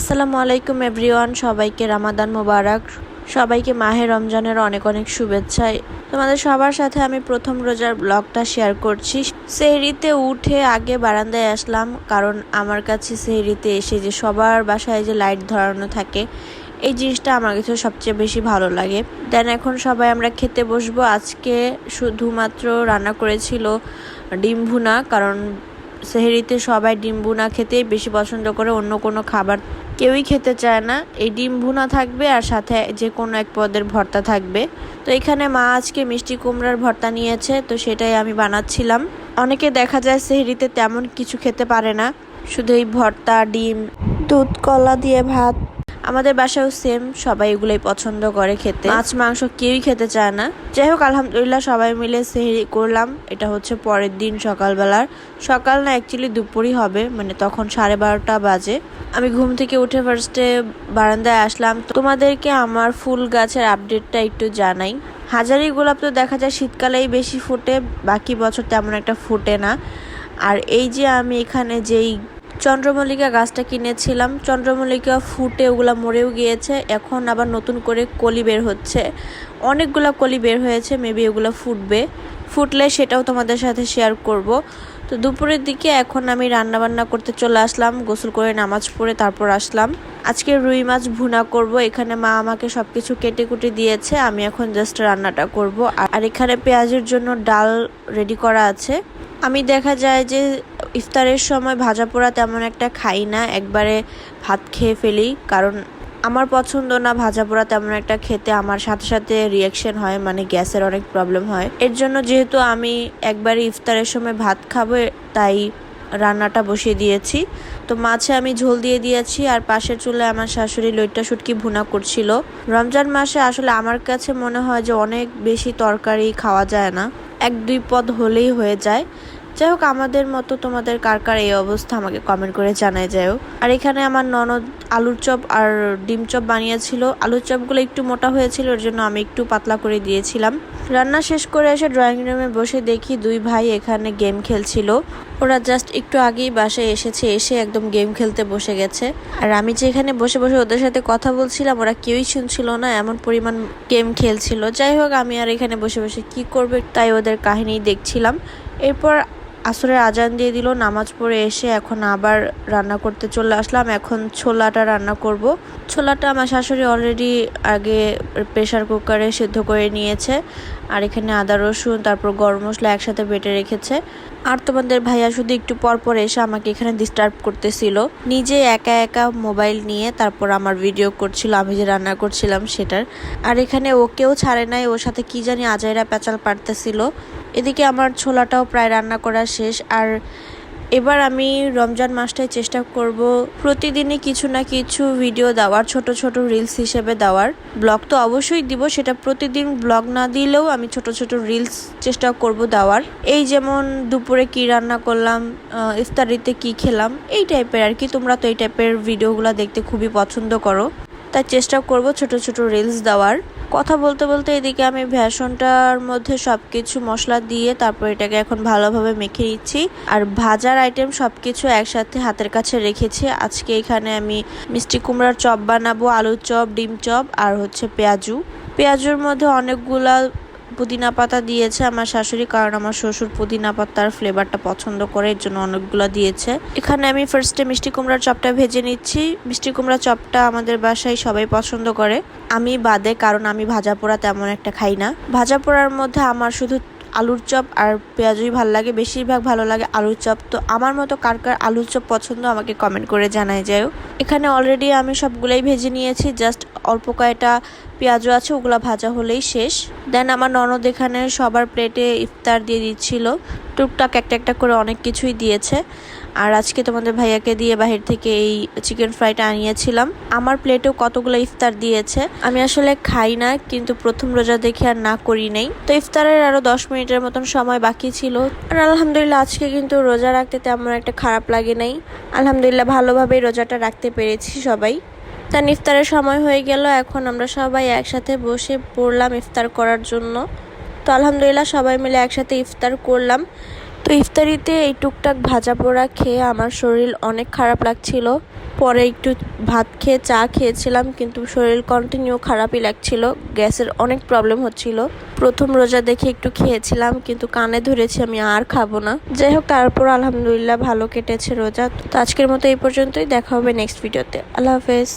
আসসালামু আলাইকুম, এভরিওয়ান। সবাইকে রামাদান মোবারক। সবাইকে মাহে রমজানের অনেক অনেক শুভেচ্ছা। তোমাদের সবার সাথে আমি প্রথম রোজার ব্লগটা শেয়ার করছি। সেহরিতে উঠে আগে বারান্দায় আসলাম, কারণ আমার কাছে সেহরিতে এসে যে সবার বাসায় যে লাইট ধরানো থাকে, এই জিনিসটা আমার কাছে সবচেয়ে বেশি ভালো লাগে। দেন এখন সবাই আমরা খেতে বসবো। আজকে শুধুমাত্র রান্না করেছিল ডিম ভুনা, কারণ সেহেরিতে সবাই ডিম ভুনা খেতেই বেশি পছন্দ করে, অন্য কোনো খাবার কেউই খেতে চায় না। এই ডিম ভুনা থাকবে আর সাথে যে কোনো এক পদের ভর্তা থাকবে। তো এখানে মা আজকে মিষ্টি কুমড়ার ভর্তা নিয়েছে, তো সেটাই আমি বানাচ্ছিলাম। অনেকে দেখা যায় সেহেরিতে তেমন কিছু খেতে পারে না, শুধু এই ভর্তা, ডিম, দুধ, কলা দিয়ে ভাত আমাদের বাসায়ও সেম সবাই এগুলোই পছন্দ করে খেতে। মাছ, মাংস কেউই খেতে চায় না। যাই হোক আলহামদুলিল্লাহ সবাই মিলে সেহরি করলাম। এটা হচ্ছে পরের দিন সকালবেলার। সকাল না অ্যাকচুয়ালি দুপুরই হবে মানে তখন সাড়ে বারোটা বাজে। আমি ঘুম থেকে উঠে ফার্স্টে বারান্দায় আসলাম। তোমাদেরকে আমার ফুল গাছের আপডেটটা একটু জানাই। হাজারি গোলাপ তো দেখা যায় শীতকালেই বেশি ফুটে, বাকি বছর তেমন একটা ফুটে না। আর এই যে আমি এখানে যেই চন্দ্রমল্লিকা গাছটা কিনেছিলাম। চন্দ্রমল্লিকা ফুটে ওগুলা মরেও গিয়েছে। এখন আবার নতুন করে কলি বের হচ্ছে। অনেকগুলা কলি বের হয়েছে মেবি ওগুলো ফুটবে। ফুটলে সেটাও তোমাদের সাথে শেয়ার করব। তো দুপুরের দিকে এখন আমি রান্না বান্না করতে চলে আসলাম, গোসল করে নামাজ পড়ে তারপর আসলাম। আজকে রুই মাছ ভুনা করব, এখানে মা আমাকে সব কিছু কেটে কুটে দিয়েছে, আমি এখন জাস্ট রান্নাটা করব। আর এখানে পেঁয়াজের জন্য ডাল রেডি করা আছে। আমি দেখা যায় যে ইফতারের সময় ভাজা পোড়া তেমন একটা খাই না, একবারে ভাত খেয়ে ফেলি। কারণ আমার পছন্দ না ভাজা পোড়া তেমন একটা খেতে, আমার সাথে সাথে রিয়াকশন হয় মানে গ্যাসের অনেক প্রবলেম হয়। এর জন্য যেহেতু আমি একবারে ইফতারের সময় ভাত খাব, তাই রান্নাটা বসিয়ে দিয়েছি। তো মাছে আমি ঝোল দিয়ে দিয়েছি, আর পাশের চুলে আমার শাশুড়ি লইট্টা শুটকি ভুনা করছিল। রমজান মাসে আসলে আমার কাছে মনে হয় যে অনেক বেশি তরকারি খাওয়া যায় না। এক দুই পদ হলেই হয়ে যায়। যাই হোক আমাদের মতো তোমাদের কার কার এই অবস্থা আমাকে কমেন্ট করে জানাই যাও আর এখানে আমার ননদ আলুর চপ আর ডিম চপ বানিয়েছিল। আলুর চপগুলো একটু মোটা হয়েছিল, ওর জন্য আমি একটু পাতলা করে দিয়েছিলাম। রান্না শেষ করে এসে ড্রয়িং রুমে বসে দেখি দুই ভাই এখানে গেম খেলছিল। ওরা জাস্ট একটু আগেই বাসায় এসেছে, এসে একদম গেম খেলতে বসে গেছে। আর আমি যে এখানে বসে বসে ওদের সাথে কথা বলছিলাম, ওরা কেউই শুনছিল না, এমন পরিমাণ গেম খেলছিল। যাই হোক আমি আর এখানে বসে বসে কি করবে তাই ওদের কাহিনী দেখছিলাম। এরপর আসরের আজান দিয়ে দিল, নামাজ পড়ে এসে এখন আবার রান্না করতে চলে আসলাম। এখন ছোলাটা রান্না করব। ছোলাটা আমার শাশুড়ি অলরেডি আগে প্রেশার কুকারে সিদ্ধ করে নিয়েছে আর এখানে আদা, রসুন, তারপর গরম মশলা একসাথে বেটে রেখেছে। আর তোমাদের ভাইয়া শুধু একটু পর পর এসে আমাকে এখানে ডিস্টার্ব করতেছিল। নিজে একা একা মোবাইল নিয়ে তারপর আমার ভিডিও করছিল, আমি যে রান্না করছিলাম সেটার। আর এখানে ওকেও ছাড়ে নাই, ওর সাথে কি জানি আজাইরা পেঁচাল পারতেছিল। এদিকে আমার ছোলাটাও প্রায় রান্না করা শেষ, আর এবার আমি রমজান মাসটায় চেষ্টা করব প্রতিদিনই কিছু না কিছু ভিডিও দেওয়ার, ছোট ছোট রিলস হিসেবে দেওয়ার। ব্লগ তো অবশ্যই দিব, সেটা প্রতিদিন ব্লগ না দিলেও আমি ছোট ছোট রিলস চেষ্টা করব দেওয়ার। এই যেমন দুপুরে কি রান্না করলাম ইফতারিতে কি খেলাম, এই টাইপের আর কি। তোমরা তো এই টাইপের ভিডিওগুলো দেখতে খুবই পছন্দ করো। তাই চেষ্টা করব ছোট ছোট রিলস দেওয়ার। কথা বলতে বলতে এদিকে আমি ভ্যাসনটার মধ্যে সব কিছু মশলা দিয়ে তারপর এটাকে এখন ভালোভাবে মেখে নিচ্ছি। আর ভাজার আইটেম সব কিছু একসাথে হাতের কাছে রেখেছি। আজকে এখানে আমি মিষ্টি কুমড়ার চপ বানাবো, আলুর চপ, ডিম চপ আর হচ্ছে পেঁয়াজু। পেঁয়াজুর মধ্যে অনেকগুলা পুদিনা পাতা দিয়েছে আমার শাশুড়ি, কারণ আমার শ্বশুর পুদিনা পাতার ফ্লেভারটা পছন্দ করে, এর জন্য অনেকগুলো দিয়েছে। এখানে আমি ফার্স্টে মিষ্টি কুমড়ার চপটা ভেজে নিচ্ছি। মিষ্টি কুমড়া চপটা আমাদের বাসায় সবাই পছন্দ করে। আমি বাদে, কারণ আমি ভাজা পোড়া তেমন একটা খাই না। ভাজা পোড়ার মধ্যে আমার শুধু আলুর চপ আর পেঁয়াজই ভালো লাগে, বেশিরভাগ ভালো লাগে আলুর চপ। তো আমার মতো কার কার আলুর চপ পছন্দ আমাকে কমেন্ট করে জানাই যায় এখানে অলরেডি আমি সবগুলোই ভেজে নিয়েছি জাস্ট অল্প কয়েকটা পেঁয়াজও আছে, ওগুলো ভাজা হলেই শেষ। দেন আমার ননদ এখানে সবার প্লেটে ইফতার দিয়ে দিচ্ছিল। টুকটাক একটা একটা করে অনেক কিছুই দিয়েছে। আর আজকে তোমাদের ভাইয়াকে দিয়ে বাহির থেকে এই চিকেন ফ্রাইটা আনিয়েছিলাম। আমার প্লেটেও কতগুলো ইফতার দিয়েছে। আমি আসলে খাই না, কিন্তু প্রথম রোজা দেখে আর না করি নেই। তো ইফতারের আরও দশ মিনিটের মতন সময় বাকি ছিল। আর আলহামদুলিল্লাহ, আজকে কিন্তু রোজা রাখতে তেমন একটা খারাপ লাগে নাই। আলহামদুলিল্লাহ, ভালোভাবেই রোজাটা রাখতে পেরেছি সবাই। তার ইফতারের সময় হয়ে গেল, এখন আমরা সবাই একসাথে বসে পড়লাম ইফতার করার জন্য। তো আলহামদুলিল্লাহ সবাই মিলে একসাথে ইফতার করলাম। তো ইফতারিতে এই টুকটাক ভাজা পোড়া খেয়ে আমার শরীর অনেক খারাপ লাগছিল। পরে একটু ভাত খেয়ে চা খেয়েছিলাম, কিন্তু শরীর কন্টিনিউ খারাপই লাগছিল। গ্যাসের অনেক প্রবলেম হচ্ছিল। প্রথম রোজা দেখে একটু খেয়েছিলাম, কিন্তু কানে ধরেছি আমি আর খাব না। যাই হোক, তারপর আলহামদুলিল্লাহ ভালো কেটেছে রোজা। তো আজকের মতো এই পর্যন্তই, দেখা হবে নেক্সট ভিডিওতে আল্লাহ হাফেজ।